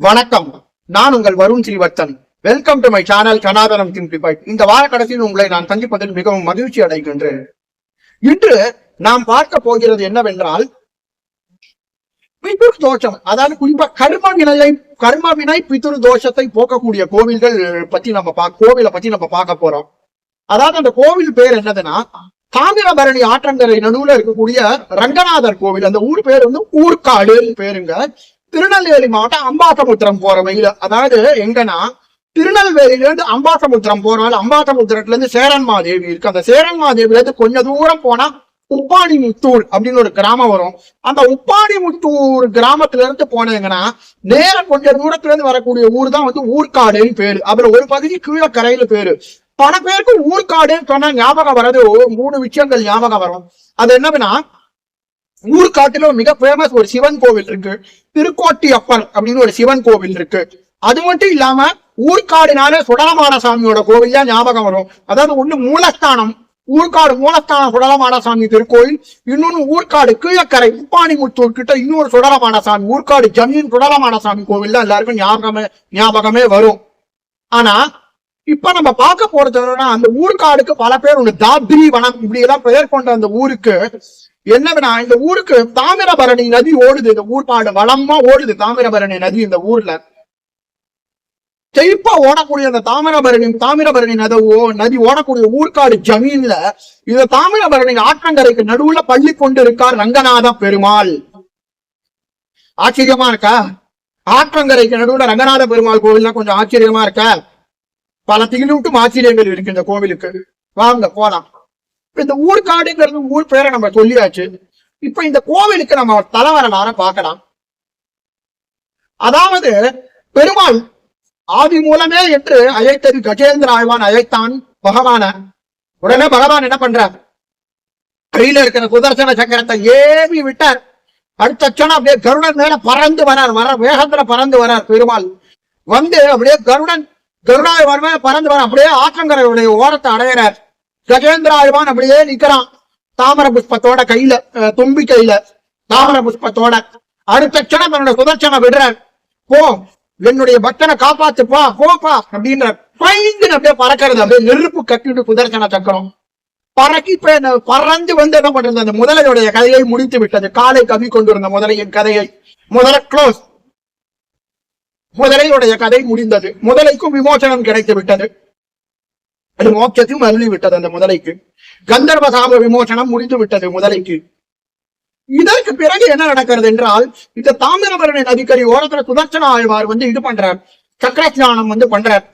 வணக்கம். நான் உங்கள் Varun Srivardhan welcome to my channel கனாதனம் simplified இந்த வார கடைசியில் உங்களை நான் சந்திப்பதில் மிகவும் மகிழ்ச்சி அடைகின்றேன். இன்று நாம் பார்க்க போகிறது என்னவென்றால் பிதுர் தோஷம் அதாவது குறிப்பா கர்ம வினையை கர்ம வினை பிதுர் தோஷத்தை போக்கக்கூடிய கோவில்கள் பத்தி நம்ம பா கோவிலை பத்தி நம்ம பார்க்க போறோம். அதாவது அந்த கோவில் பேர் என்னதுன்னா தாமிரபரணி ஆற்றங்கரை நடுவுல இருக்கக்கூடிய ரங்கநாதர் கோவில். அந்த ஊர் பேர் வந்து ஊர்காடு பேருங்க. திருநெல்வேலி மாவட்டம் அம்பாசமுத்திரம் போற வழியில அதாவது எங்கன்னா திருநெல்வேலியில இருந்து அம்பாசமுத்திரம் போறாள் அம்பாசமுத்திரத்துல இருந்து சேரன்மாதேவி இருக்கு. அந்த சேரன்மாதேவில இருந்து கொஞ்ச தூரம் போனா உப்பாணி முத்தூர் அப்படின்னு ஒரு கிராமம் வரும். அந்த உப்பாணி முத்தூர் கிராமத்துல இருந்து போனீங்கன்னா நேர கொஞ்ச தூரத்துல இருந்து வரக்கூடிய ஊர் தான் வந்து ஊர்காடுன்னு பேரு. அதுல ஒரு பகுதி கீழே கரையில பேரு. பல பேருக்கு ஊர்காடுன்னு சொன்னா ஞாபகம் வர்றது ஒரு மூணு விஷயங்கள் ஞாபகம் வரும். அது என்னன்னா ஊர்காட்டுல மிக ஃபேமஸ் ஒரு சிவன் கோவில் இருக்கு. திருக்கோட்டி அப்பன் அப்படின்னு ஒரு சிவன் கோவில் இருக்கு. அது மட்டும் இல்லாம ஊர்காடுனால சுடலமான சாமியோட கோவில் தான் ஞாபகம் வரும். அதாவது ஒண்ணு மூலஸ்தானம் ஊர்காடு மூலஸ்தானம் சுடலமான சாமி திருக்கோயில் இன்னொன்னு ஊர்காடு கீழக்கரை உப்பாணிமுத்தூர் கிட்ட இன்னொரு சுடலமான சாமி ஊர்காடு ஜமீன் சுடலமான சாமி கோவில் தான் எல்லாருக்கும் ஞாபகமே ஞாபகமே வரும். ஆனா இப்ப நம்ம பார்க்க போறதுன்னா அந்த ஊர்காடுக்கு பல பேர் ஒண்ணு தாத்ரி வனம் இப்படி எல்லாம் பெயர் கொண்ட அந்த ஊருக்கு என்னன்னா இந்த ஊருக்கு தாமிரபரணி நதி ஓடுது. இந்த ஊர்பாடு வளமா ஓடுது தாமிரபரணி நதி இந்த ஊர்ல. செழிப்பா ஓடக்கூடிய அந்த தாமிரபரணி தாமிரபரணி நதி ஓ- நதி ஓடக்கூடிய ஊர்காடு ஜமீன்ல இந்த தாமிரபரணி ஆற்றங்கரைக்கு நடுவுல பள்ளி கொண்டு இருக்கார் ரங்கநாத பெருமாள். ஆச்சரியமா இருக்கா? ஆற்றங்கரைக்கு நடுவுல ரங்கநாத பெருமாள் கோவில்லாம் கொஞ்சம் ஆச்சரியமா இருக்க? பல திகிலூட்டும் ஆச்சரியங்கள் இருக்கு இந்த கோவிலுக்கு. வாங்க போலாம். இந்த ஊர்காடுங்கிறது ஊர் பேரை நம்ம சொல்லியாச்சு. இப்ப இந்த கோவிலுக்கு நம்ம தலைவரலார பார்க்கலாம். அதாவது பெருமாள் ஆதி மூலமே என்று அழைத்தது கஜேந்திர ஆழ்வான் அழைத்தான் பகவான. உடனே பகவான் என்ன பண்றார்? கையில இருக்கிற சுதர்சன சக்கரத்தை ஏவி விட்டார். அடுத்த க்ஷணம் அப்படியே கருடன் மேல பறந்து வரார். வர வேகத்துல பறந்து வரார் பெருமாள். வந்து அப்படியே கருடன் கருடாய் வரமே பறந்து வர அப்படியே ஆற்றங்கரை ஓரத்தை அடையிறார். கஜேந்திர ஆழ்வான் அப்படியே நிக்கிறான். தாமர புஷ்பத்தோட கையில தும்பி கையில தாமர புஷ்பத்தோட. அடுத்த க்ஷணம் என்னோட சுதர்சனை விடுறேன். போ என்னுடைய பக்தனை காப்பாத்துப்பா போப்பா அப்படின்ற பயந்து அப்படியே பறக்கிறது அப்படியே நெருப்பு கட்டிட்டு சுதர்சன சக்கரம். பறக்கி இப்ப என்ன பறந்து வந்து என்ன பண்றது? அந்த முதலையுடைய கதையை முடித்து விட்டது. காலை கவி கொண்டிருந்த முதலையின் கதையை. முதல க்ளோஸ் முதலையுடைய கதை முடிந்தது. முதலைக்கும் விமோசனம் கிடைத்து விட்டது. அது மோட்சத்தையும் அருளி விட்டது அந்த முதலைக்கு. கந்தர்வ சாப விமோசனம் முடிந்து விட்டது முதலைக்கு. இதற்கு பிறகு என்ன நடக்கிறது என்றால் இந்த தாமிரபரணி நதிக்கரை ஓரத்துல சுதர்சன ஆழ்வார் வந்து இது பண்றார். சக்கரஸ்நானம் வந்து பண்றார்.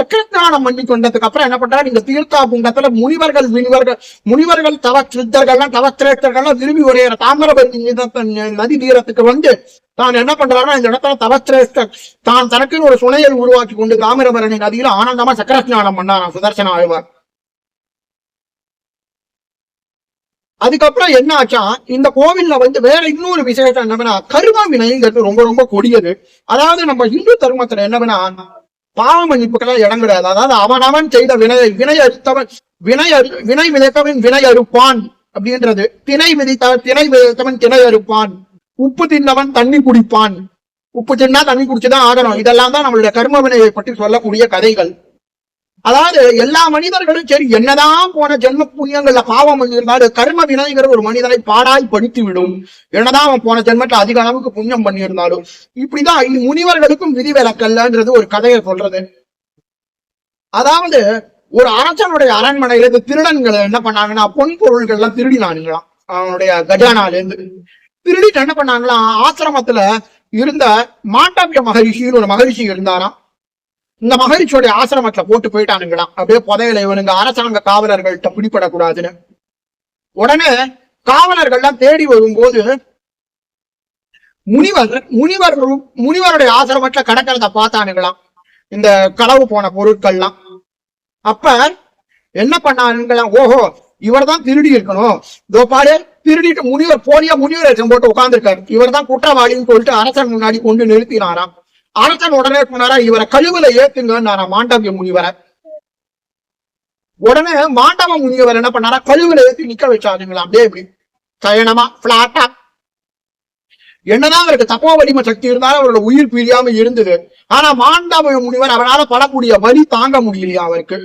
சக்கரஸ்நானம் பண்ணி கொண்டதுக்கு அப்புறம் என்ன பண்றாரு இந்த தீர்த்தா குண்டத்துல முனிவர்கள் முனிவர்கள் முனிவர்கள் தவ சித்தர்கள்லாம் தவஸ்திரேஷ்டர்கள்லாம் விரும்பி உரையிற தாமிரபரணி நதி தீரத்துக்கு வந்து தான் என்ன பண்றாருன்னா இந்த இடத்துல தவஸ்திரேஷ்டர் தான் தனக்குன்னு ஒரு சுனையை உருவாக்கி கொண்டு தாமிரபரணி நதியில ஆனந்தமா சக்கரஸ்நானம் பண்ணாராம் சுதர்சன ஆழ்வார். அதுக்கப்புறம் என்ன ஆச்சா இந்த கோவில்ல வந்து வேற இன்னொரு விசேஷம் என்னவென்னா கரும வினைங்கிறது ரொம்ப ரொம்ப கொடியது. அதாவது நம்ம இந்து தர்மத்துல என்னவென்னா பாவ மன்னிப்புக்கெல்லாம் இடம் கிடையாது அதாவது அவனவன் செய்த வினையை வினை அறுத்தவன் வினை அறு வினை விதைத்தவன் வினை அறுப்பான் அப்படின்றது. திணை விதித்தவன் திணை விதைத்தவன் திணை அறுப்பான். உப்பு தின்னவன் தண்ணி குடிப்பான். உப்பு தின்னா தண்ணி குடிச்சுதான் ஆகணும். இதெல்லாம் தான் நம்மளுடைய கர்ம வினையை பற்றி சொல்லக்கூடிய கதைகள். அதாவது எல்லா மனிதர்களும் சரி என்னதான் போன ஜென்ம புண்ணியங்கள்ல பாவம் இருந்தாலும் கர்ம வினைங்கிற ஒரு மனிதனை பாடாய் படித்து விடும் என்னதான் அவன் போன ஜென்மத்துல அதிக அளவுக்கு புண்ணியம் பண்ணியிருந்தாலும். இப்படிதான் முனிவர்களுக்கும் முனிவர்களுக்கும் விதிவிலக்கல்லன்றது ஒரு கதையை சொல்றது. அதாவது ஒரு அரசனுடைய அரண்மனையில இந்த திருடன்களை என்ன பண்ணாங்கன்னா பொன் பொருள்கள் எல்லாம் திருடினானுங்களாம் அவனுடைய கஜானால இருந்து திருடிட்டு என்ன பண்ணாங்களாம் ஆசிரமத்துல இருந்த மாண்டவிய மகரிஷின்னு ஒரு மகரிஷி இருந்தாராம். இந்த மகரிஷியோட ஆசிரமத்துல போட்டு போயிட்டானுங்களாம் அப்படியே புதையில இவனுங்க அரசாங்க காவலர்கள்ட்ட பிடிபடக்கூடாதுன்னு. உடனே காவலர்கள்லாம் தேடி வரும்போது முனிவர் முனிவர் முனிவருடைய ஆசிரமத்துல கடக்கிறத பார்த்தானுங்களாம். இந்த களவு போன பொருட்கள்லாம். அப்ப என்ன பண்ணானுங்களாம்? ஓஹோ இவர் தான் திருடி இருக்கணும். இதோ பாரு திருடிட்டு முனிவர் போலியா முனிவர் போட்டு உட்கார்ந்துருக்காரு. இவர் தான் குற்றவாளின்னு சொல்லிட்டு அரசன் முன்னாடி கொண்டு நிறுத்தினாராம். அரசன் உடனே சொன்னாரா இவரை கழுவுல ஏத்துங்க மாண்டவிய முனிவரை. உடனே மாண்டவ முனிவர் என்ன பண்ணாரா கழுவுல ஏத்தி நிக்க வச்சாருங்களா அப்படியே இப்படி சயனமா பிளாட்டா என்னதான் அவருக்கு தப்போ வலிமை சக்தி இருந்தாலும் அவரோட உயிர் பிரியாம இருந்தது. ஆனா மாண்டவ முனிவர் அவரால படக்கூடிய வலி தாங்க முடியலையா அவருக்கு?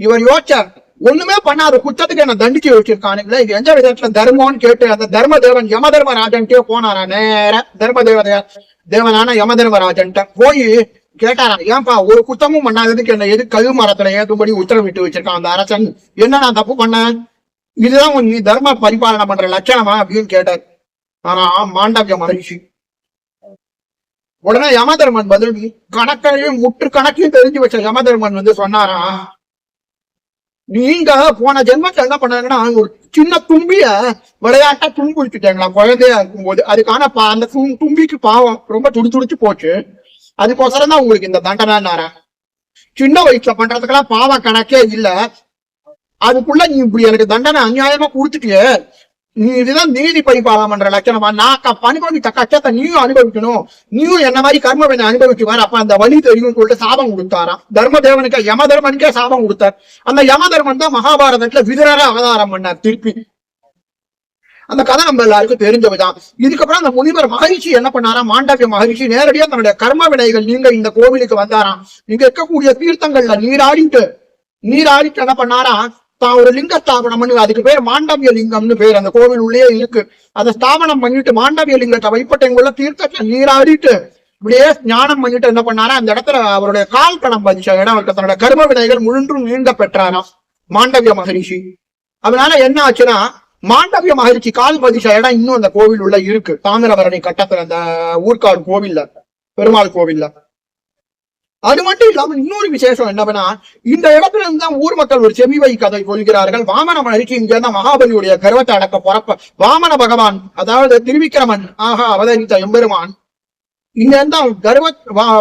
இவர் யோசிச்சார் ஒண்ணுமே பண்ணாத குற்றத்துக்கு என்ன தண்டிச்சு வச்சிருக்கானுங்களே இது எந்த விதத்துல தர்மம்னு கேட்டு அந்த தர்ம தேவன் யம தர்மராஜன்ட்டே போனாரா? நேர தர்ம தேவதையா தேவனான யம தர்மராஜன்ட்ட போய் கேட்டாராம் ஏன்பா ஒரு குத்தமும் பண்ணாததுக்கு என்ன எது கழு மரத்துல ஏற்றும்படி உத்தரவிட்டு வச்சிருக்கான் அந்த அரசன்? என்ன நான் தப்பு பண்ணேன்? இதுதான் நீ தர்ம பரிபாலனை பண்ற லட்சணமா? அப்படின்னு கேட்டார். ஆனா மாண்டவிய மகிழ்ச்சி உடனே யமதர்மன் பதில் கணக்கையும் முற்று கணக்கையும் தெரிஞ்சு வச்ச யமதர்மன் வந்து சொன்னாரா? நீங்க போன ஜென்மத்துல என்ன பண்ணாங்கன்னா ஒரு சின்ன தும்பிய விளையாட்டா துன்புறுத்திட்டாங்களா குழந்தையா இருக்கும்போது. அதுக்கான பா- அந்த தும்பிக்கு பாவம் ரொம்ப துடி துடிச்சு போச்சு. அதுக்கோசரம் தான் உங்களுக்கு இந்த தண்டனை சின்ன வயசுல பண்றதுக்கெல்லாம் பாவ கணக்கே இல்ல. அதுக்குள்ள நீ இப்படி எனக்கு தண்டனை அநியாயமா கொடுத்துட்டியே. இதுதான் நீதி பரிபாலம் பண்ற லட்சணமா? நான் க- அனுபவித்த கஷ்டத்தை நீயும் அனுபவிக்கணும். நீயும் என்ன மாதிரி கர்ம வினை அனுபவிச்சு அப்ப அந்த வழி தெரியும் சொல்லிட்டு சாபம் கொடுத்தாராம். தர்ம தேவனுக்கு யம தர்மனுக்கே சாபம் கொடுத்தார். அந்த யம தர்மன் தான் மகாபாரதத்துல விதுரர அவதாரம் பண்ணார் திருப்பி. அந்த கதை நம்ம எல்லாருக்கும் தெரிஞ்சதுதான். இதுக்கப்புறம் அந்த முனிவர் மகரிஷி என்ன பண்ணாரா மாண்டவிய மகரிஷி நேரடியா தன்னுடைய கர்ம வினைகள் நீங்க இந்த கோவிலுக்கு வந்தாராம். இங்க இருக்கக்கூடிய தீர்த்தங்கள்ல நீராடிட்டு நீராடிட்டு என்ன பண்ணாரா தான் ஒரு லிங்க ஸ்தாபனம் பண்ணி அதுக்கு பேர் மாண்டவிய லிங்கம்னு பேர். அந்த கோவில் உள்ளே இருக்கு. அதை ஸ்தாபனம் பண்ணிட்டு மாண்டவிய லிங்கத்தை வைப்பேன் எங்குள்ள தீர்த்தத்தை நீராடிட்டு இப்படியே ஞானம் பண்ணிட்டு என்ன பண்ணாரா அந்த இடத்துல அவருடைய கால் கணம் பதிச்ச இடம் தன்னுடைய கர்ம வினைகள் முழுன்றும் நீண்ட பெற்றாராம். மாண்டவிய மகரிஷி. அதனால என்ன ஆச்சுன்னா மாண்டவிய மகரிஷி கால் பதிச்ச இடம் இன்னும் அந்த கோவில் உள்ள இருக்கு. தாமிரபரணி கட்டத்துல அந்த ஊர்காடு கோவில்ல பெருமாள் கோவில்ல. அது மட்டும் இல்லாம இன்னொரு விசேஷம் என்னவென்னா இந்த இடத்துல இருந்து தான் ஊர் மக்கள் ஒரு செவிவை கதை சொல்கிறார்கள் வாமன மகரிஷி இங்க இருந்த மகாபலியுடைய கருவத்தை அடக்க பொறப்ப வாமன பகவான் அதாவது திருவிக்கிரமன் ஆக அவதரித்த எம்பெருமான் இங்க இருந்தா கர்வ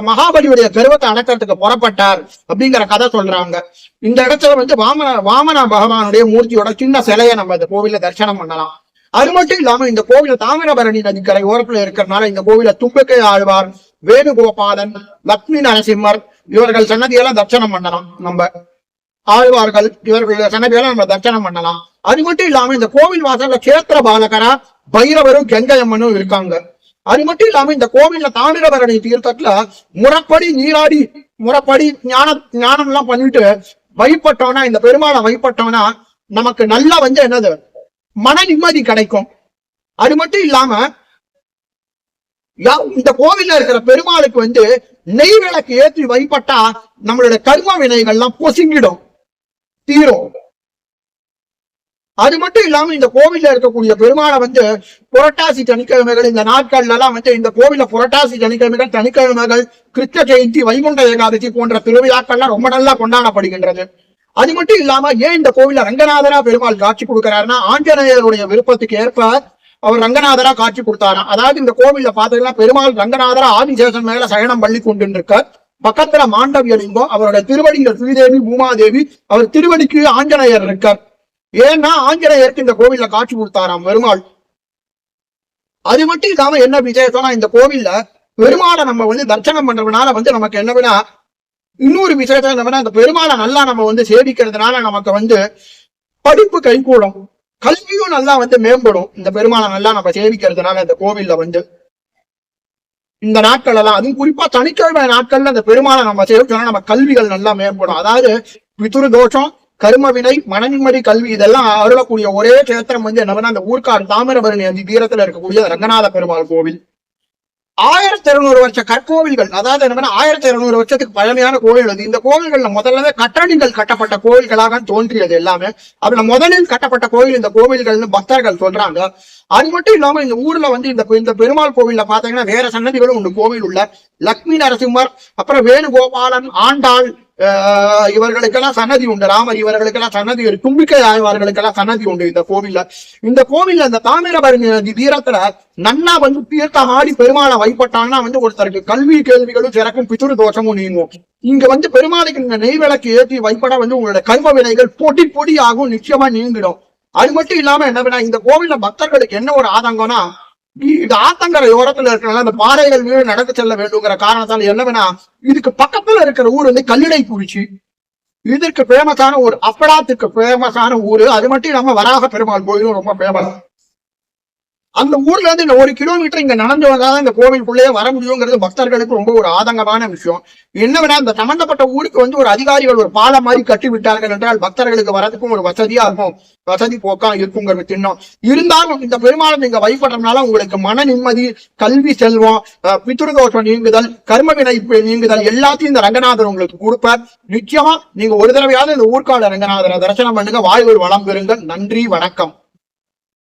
மகாபலியுடைய கர்வத்தை அடக்கிறதுக்கு புறப்பட்டார் அப்படிங்கிற கதை சொல்றாங்க. இந்த இடத்துல வந்து வாமன வாமன பகவானுடைய மூர்த்தியோட சின்ன சிலையை நம்ம இந்த கோவில தரிசனம் பண்ணலாம். அது மட்டும் இல்லாம இந்த கோவில தாமிரபரணி நதிக்கரை ஓரத்துல இருக்கிறதுனால இந்த கோவில தும்பக்கை ஆழ்வார் வேணுகோபாலன் லக்ஷ்மி நரசிம்மர் இவர்கள் சன்னதியெல்லாம் தர்சனம் பண்ணலாம். நம்ம ஆழ்வார்கள் இவர்கள் சன்னதியெல்லாம் நம்ம தரிசனம் பண்ணலாம். அது மட்டும் இல்லாம இந்த கோவில் வாசல்ல கேத்திர பாலகரா பைரவரும் கெங்கையம்மனும் இருக்காங்க. அது மட்டும் இல்லாம இந்த கோவில்ல தாமிரபரணி தீர்த்தத்துல முறப்படி நீராடி முறப்படி ஞான ஞானம் எல்லாம் பண்ணிட்டு வழிபட்டோம்னா இந்த பெருமாளை வழிபட்டோம்னா நமக்கு நல்லா வந்து என்னது? மன நிம்மதி கிடைக்கும். அது மட்டும் இல்லாம யா- இந்த கோவில்ல இருக்கிற பெருமாளுக்கு வந்து நெய் விளக்கு ஏற்றி வழிபட்டா நம்மளோட கர்ம வினைகள்லாம் பொசுங்கிடும் தீரும். அது மட்டும் இல்லாம இந்த கோவில்ல இருக்கக்கூடிய பெருமாளை வந்து புரட்டாசி சனிக்கிழமைகள் இந்த நாட்கள்ல எல்லாம் வந்து இந்த கோவில புரட்டாசி சனிக்கிழமைகள் சனிக்கிழமைகள் கிருஷ்ண ஜெயந்தி வைகுண்ட ஏகாதசி போன்ற திருவிழாக்கள்லாம் ரொம்ப நல்லா கொண்டாடப்படுகின்றது. அது மட்டும் இல்லாம ஏன் இந்த கோவில்ல ரங்கநாதரா பெருமாள் காட்சி கொடுக்கிறாருன்னா ஆஞ்சநேயருடைய விருப்பத்துக்கு ஏற்ப அவர் ரங்கநாதரா காட்சி கொடுத்தாராம் அதாவது இந்த கோவில்ல பாத்தீங்கன்னா பெருமாள் ரங்கநாதரா ஆதிசேஷன் மேல சயனம் பள்ளி கொண்டு இருக்கார் பக்கத்துல மாண்டவிய லிங்கம் அவருடைய திருவடிகள் ஸ்ரீதேவி பூமாதேவி அவர் திருவடிக்கு ஆஞ்சநேயர் இருக்கார். ஏன்னா ஆஞ்சநேயருக்கு இந்த கோவில்ல காட்சி கொடுத்தாராம் பெருமாள். அது மட்டும் இல்லாம என்ன விசேஷம்னா இந்த கோவில்ல பெருமாளை நம்ம வந்து தரிசனம் பண்றதுனால வந்து நமக்கு என்ன இன்னொரு விஷயத்த என்னன்னா இந்த பெருமாளை நல்லா நம்ம வந்து சேவிக்கிறதுனால நமக்கு வந்து படிப்பு கைகூடும். கல்வியும் நல்லா வந்து மேம்படும். இந்த பெருமாளை நல்லா நம்ம சேவிக்கிறதுனால இந்த கோவில்ல வந்து. இந்த நாட்கள் எல்லாம் அதுவும் குறிப்பா சனிக்கிழமை நாட்கள்ல இந்த பெருமாளை நம்ம சேவிச்சோம்னா நம்ம கல்விகள் நல்லா மேம்படும். அதாவது பிதுரு தோஷம் கரும வினை மனநிம்மதி கல்வி இதெல்லாம் அருளக்கூடிய ஒரே கேத்திரம் வந்து என்னன்னா அந்த ஊர்க்கார் தாமிரபரணி அஞ்சு தீரத்துல இருக்கக்கூடிய ரங்கநாத பெருமாள் கோவில். ஆயிரத்தி இருநூறு வருஷ கற்கோவில்கள் அதாவது என்னன்னா ஆயிரத்தி இருநூறு வருஷத்துக்கு பழமையான கோவில் வந்து இந்த கோவில்கள்ல முதல்ல கட்டடங்கள் கட்டப்பட்ட கோவில்களாக தோன்றியது எல்லாமே. அதுல முதலில் கட்டப்பட்ட கோவில் இந்த கோவில்கள்னு பக்தர்கள் சொல்றாங்க. அது மட்டும் இல்லாம இந்த ஊர்ல வந்து இந்த இந்த பெருமாள் கோவில்ல பாத்தீங்கன்னா வேற சன்னதிகளும் உண்டு. கோவில் உள்ள லக்ஷ்மி நரசிம்மர் அப்புறம் வேணுகோபாலன் ஆண்டாள் இவர்களுக்கெல்லாம் சன்னதி உண்டு. ராமர் இவர்களுக்கெல்லாம் சன்னதி ஒரு தும்பிக்கை ஆழ்வார்களுக்கெல்லாம் சன்னதி உண்டு இந்த கோவில்ல. இந்த கோவில்ல இந்த தாமிரபரணி நதி தீரத்துல நன்னா வந்து தீர்த்த ஆடி பெருமாளை வழிபட்டாங்கன்னா வந்து ஒருத்தருக்கு கல்வி கேள்விகளும் சிறக்கும் பிதுரு தோஷமும் நீங்கும். இங்க வந்து பெருமாளுக்கு இந்த நெய் விளக்கு ஏற்றி வைப்பட வந்து உங்களோட கர்ம வினைகள் பொடி பொடி ஆகும் நிச்சயமா நீங்கிடும். அது மட்டும் இல்லாம என்ன பண்ணா இந்த கோவில்ல பக்தர்களுக்கு என்ன ஒரு ஆதங்கம்னா இந்த ஆத்தங்கரை ஓரத்துல இருக்கிறனால அந்த பாறைகள் மீது நடந்து செல்ல வேண்டுங்கிற காரணத்தால என்ன இதுக்கு பக்கத்துல இருக்கிற ஊர் வந்து கல்லிடை குறிச்சி. இதற்கு ஃபேமஸான ஊர் அப்படாத்துக்கு ஃபேமஸான ஊர் அது மட்டும் இல்லாம வராக பெருமாள் கோயிலும் ரொம்ப ஃபேமஸ் அந்த ஊர்ல இருந்து இந்த ஒரு கிலோமீட்டர் இங்க நடந்து வந்தாதான் இந்த கோவிலுக்குள்ளேயே வர முடியுங்கிறது பக்தர்களுக்கு ரொம்ப ஒரு ஆதங்கமான விஷயம். என்னவென இந்த சம்பந்தப்பட்ட ஊருக்கு வந்து ஒரு அதிகாரிகள் ஒரு பாலம் மாதிரி கட்டி விட்டார்கள் என்றால் பக்தர்களுக்கு வரதுக்கும் ஒரு வசதியா இருக்கும். வசதி போக்கா இருக்குங்கிறது திண்ணம். இருந்தாலும் இந்த பெருமாளை நீங்க வழிபடுறதுனால உங்களுக்கு மன நிம்மதி கல்வி செல்வம் பித்ருதோஷம் நீங்குதல் கர்ம வினை நீங்குதல் எல்லாத்தையும் இந்த ரங்கநாதர் உங்களுக்கு கொடுப்பார். நிச்சயமா நீங்க ஒரு தடவையாவது இந்த ஊர்க்கால ரங்கநாதரை தரிசனம் பண்ணுங்க. வாழ்வில் வளம் பெறுங்கள். நன்றி வணக்கம்.